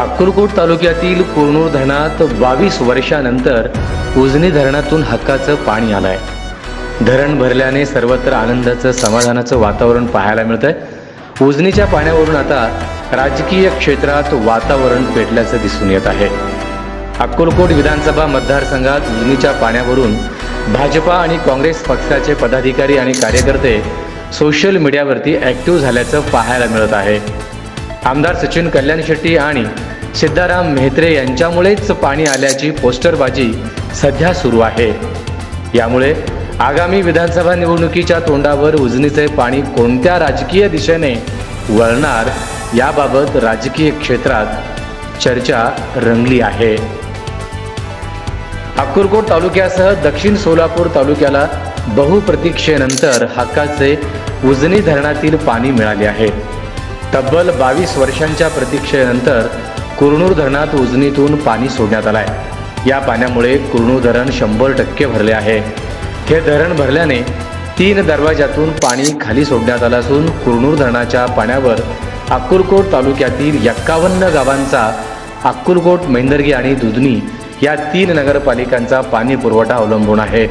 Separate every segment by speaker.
Speaker 1: अक्कलकोट तालुक्यातील कुरनूर धरणात बावीस वर्षानंतर उजनी धरणातून हक्काचं पाणी आलंय. धरण भरल्याने सर्वत्र आनंदाचं समाधानाचं वातावरण पाहायला मिळतंय. उजनीच्या पाण्यावरून आता राजकीय क्षेत्रात वातावरण पेटल्याचं दिसून येत आहे. अक्कलकोट विधानसभा मतदारसंघात उजनीच्या पाण्यावरून भाजपा आणि काँग्रेस पक्षाचे पदाधिकारी आणि कार्यकर्ते सोशल मीडियावरती ॲक्टिव्ह झाल्याचं पाहायला मिळत आहे. आमदार सचिन कल्याण शेट्टी आणि सिद्धाराम म्हेत्रे यांच्यामुळेच पाणी आल्याची पोस्टरबाजी सध्या सुरू आहे. यामुळे आगामी विधानसभा निवडणुकीच्या तोंडावर उजनीचे पाणी कोणत्या राजकीय दिशेने वळणार याबाबत राजकीय क्षेत्रात चर्चा रंगली आहे. अक्कलकोट तालुक्यासह दक्षिण सोलापूर तालुक्याला बहुप्रतीक्षेनंतर हक्काचे उजनी धरणातील पाणी मिळाले आहे. तब्बल बावीस वर्षांच्या प्रतीक्षेनंतर कुरनूर धरणात उजनीतून पाणी सोडण्यात आलंय. या पाण्यामुळे कुरनूर धरण शंभर टक्के भरले आहे. हे धरण भरल्याने तीन दरवाज्यातून पाणी खाली सोडण्यात आलं असून कुरनूर धरणाच्या पाण्यावर अक्कलकोट तालुक्यातील एक्कावन्न गावांचा अक्कलकोट मेंदर्गी आणि दुधनी या तीन नगरपालिकांचा पाणी पुरवठा अवलंबून आहे.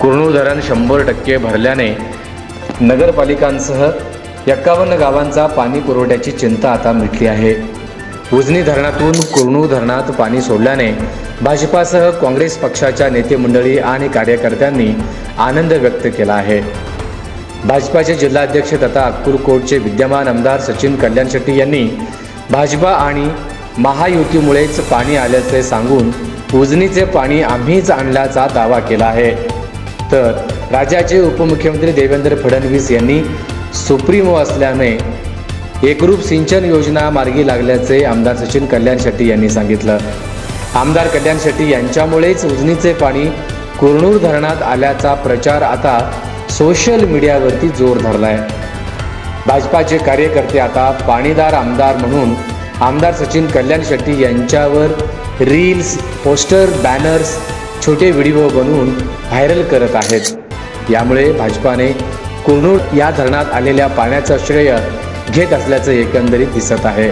Speaker 1: कुरनूर धरण शंभर टक्के भरल्याने नगरपालिकांसह एक्कावन्न गावांचा पाणी पुरवठ्याची चिंता आता मिटली आहे. उजनी धरणातून कुरनूर धरणात पाणी सोडल्याने भाजपासह काँग्रेस पक्षाच्या नेते मंडळी आणि कार्यकर्त्यांनी आनंद व्यक्त केला आहे. भाजपाचे जिल्हाध्यक्ष तथा अक्कलकोटचे विद्यमान आमदार सचिन कल्याण शेट्टी यांनी भाजपा आणि महायुतीमुळेच पाणी आल्याचे सांगून उजनीचे पाणी आम्हीच आणल्याचा दावा केला आहे. तर राज्याचे उपमुख्यमंत्री देवेंद्र फडणवीस यांनी सुप्रीमो असल्याने एकरूप सिंचन योजना मार्गी लागल्याचे आमदार सचिन कल्याण शेट्टी यांनी सांगितलं. आमदार कल्याण शेट्टी यांच्यामुळेच उजनीचे पाणी कुरनूर धरणात आल्याचा प्रचार आता सोशल मीडियावरती जोर धरलाय. भाजपाचे कार्यकर्ते आता पाणीदार आमदार म्हणून आमदार सचिन कल्याण शेट्टी यांच्यावर रील्स पोस्टर बॅनर्स छोटे व्हिडिओ बनवून व्हायरल करत आहेत. यामुळे भाजपाने कुरनूर या धरणात आलेल्या पाण्याचं श्रेय घेत असल्याचं एकंदरीत दिसत आहे.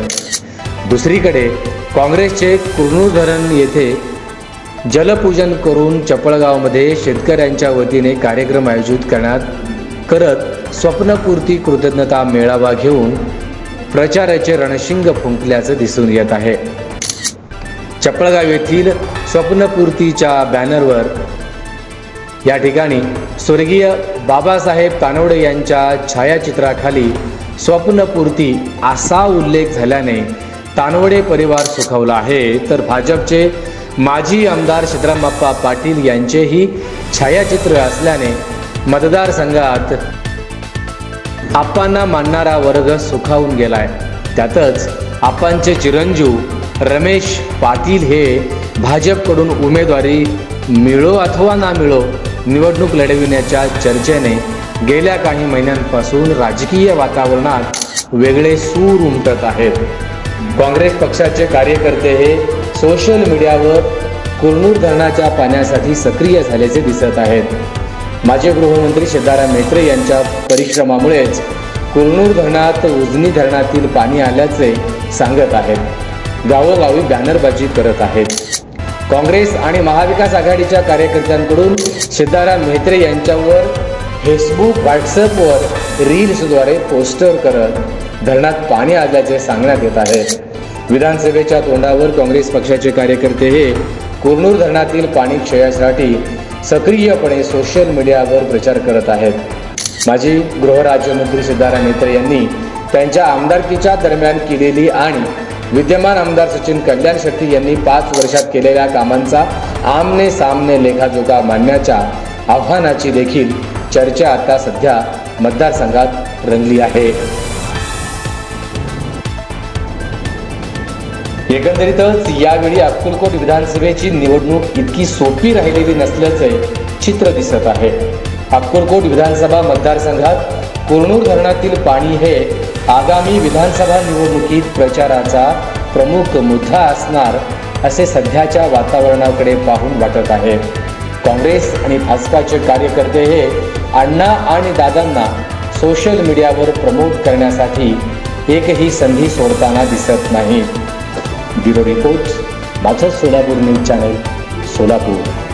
Speaker 1: दुसरीकडे काँग्रेसचे कुरनूर धरण येथे जलपूजन करून चपळगावमध्ये शेतकऱ्यांच्या वतीने कार्यक्रम आयोजित करण्यात करत स्वप्नपूर्ती कृतज्ञता मेळावा घेऊन प्रचाराचे रणशिंग फुंकल्याचं दिसून येत आहे. चपळगाव येथील स्वप्नपूर्तीच्या बॅनरवर या ठिकाणी स्वर्गीय बाबासाहेब तानवडे यांच्या छायाचित्राखाली स्वप्नपूर्ती असा उल्लेख झाल्याने तानवडे परिवार सुखावला आहे. तर भाजपचे माजी आमदार सिद्धरामप्पा पाटील यांचेही छायाचित्र असल्याने मतदारसंघात आप्पांना मानणारा वर्ग सुखावून गेलाय. त्यातच आप्पांचे चिरंजीव रमेश पाटील हे भाजपकडून उमेदवारी मिळो अथवा ना मिळो निवडणूक लढविण्याच्या चर्चेने गेल्या काही महिन्यांपासून राजकीय वातावरणात वेगळे सूर उमटत आहेत. काँग्रेस पक्षाचे कार्यकर्ते हे सोशल मीडियावर कुरनूर धरणाच्या पाण्यासाठी सक्रिय झाल्याचे दिसत आहेत. माजी गृहमंत्री सिद्धाराम मेत्रे यांच्या परिश्रमामुळेच कुरनूर धरणात उजनी धरणातील पाणी आल्याचे सांगत आहेत. गावोगावी बॅनरबाजी करत आहेत. काँग्रेस आणि महाविकास आघाडीच्या कार्यकर्त्यांकडून सिद्धाराम म्हेत्रे यांच्यावर फेसबुक व्हॉट्सअपवर रील्सद्वारे पोस्टर करत धरणात पाणी आल्याचे सांगण्यात येत आहे. विधानसभेच्या तोंडावर काँग्रेस पक्षाचे कार्यकर्ते हे कुरनूर धरणातील पाणी क्षयासाठी सक्रियपणे सोशल मीडियावर प्रचार करत आहेत. माजी गृहराज्यमंत्री सिद्धाराम म्हेत्रे यांनी त्यांच्या आमदारकीच्या दरम्यान केलेली आणि विद्यमान आमदार सचिन कल्याण शेट्टी यांनी पाच वर्षात केलेल्या कामांचा आमने सामने लेखाजोखा मांडण्याच्या आव्हानाची देखील चर्चा आता सध्या मतदारसंघात रंगली आहे. एकंदरीतच यावेळी अक्कलकोट विधानसभेची निवडणूक इतकी सोपी राहिलेली नसल्याचे चित्र दिसत आहे. अक्कलकोट विधानसभा मतदारसंघात कुरनूर धरणातील पाणी हे आगामी विधानसभा निवडणुकीत प्रचाराचा प्रमुख मुद्दा असणार असे सध्याच्या वातावरणाकडे पाहून वाटत आहे. काँग्रेस आणि भाजपाचे कार्यकर्ते हे अण्णा आणि दादांना सोशल मीडियावर प्रमोट करण्यासाठी एकही संधी सोडताना दिसत नाही. ब्युरो रिपोर्ट माझं सोलापूर न्यूज चॅनल सोलापूर.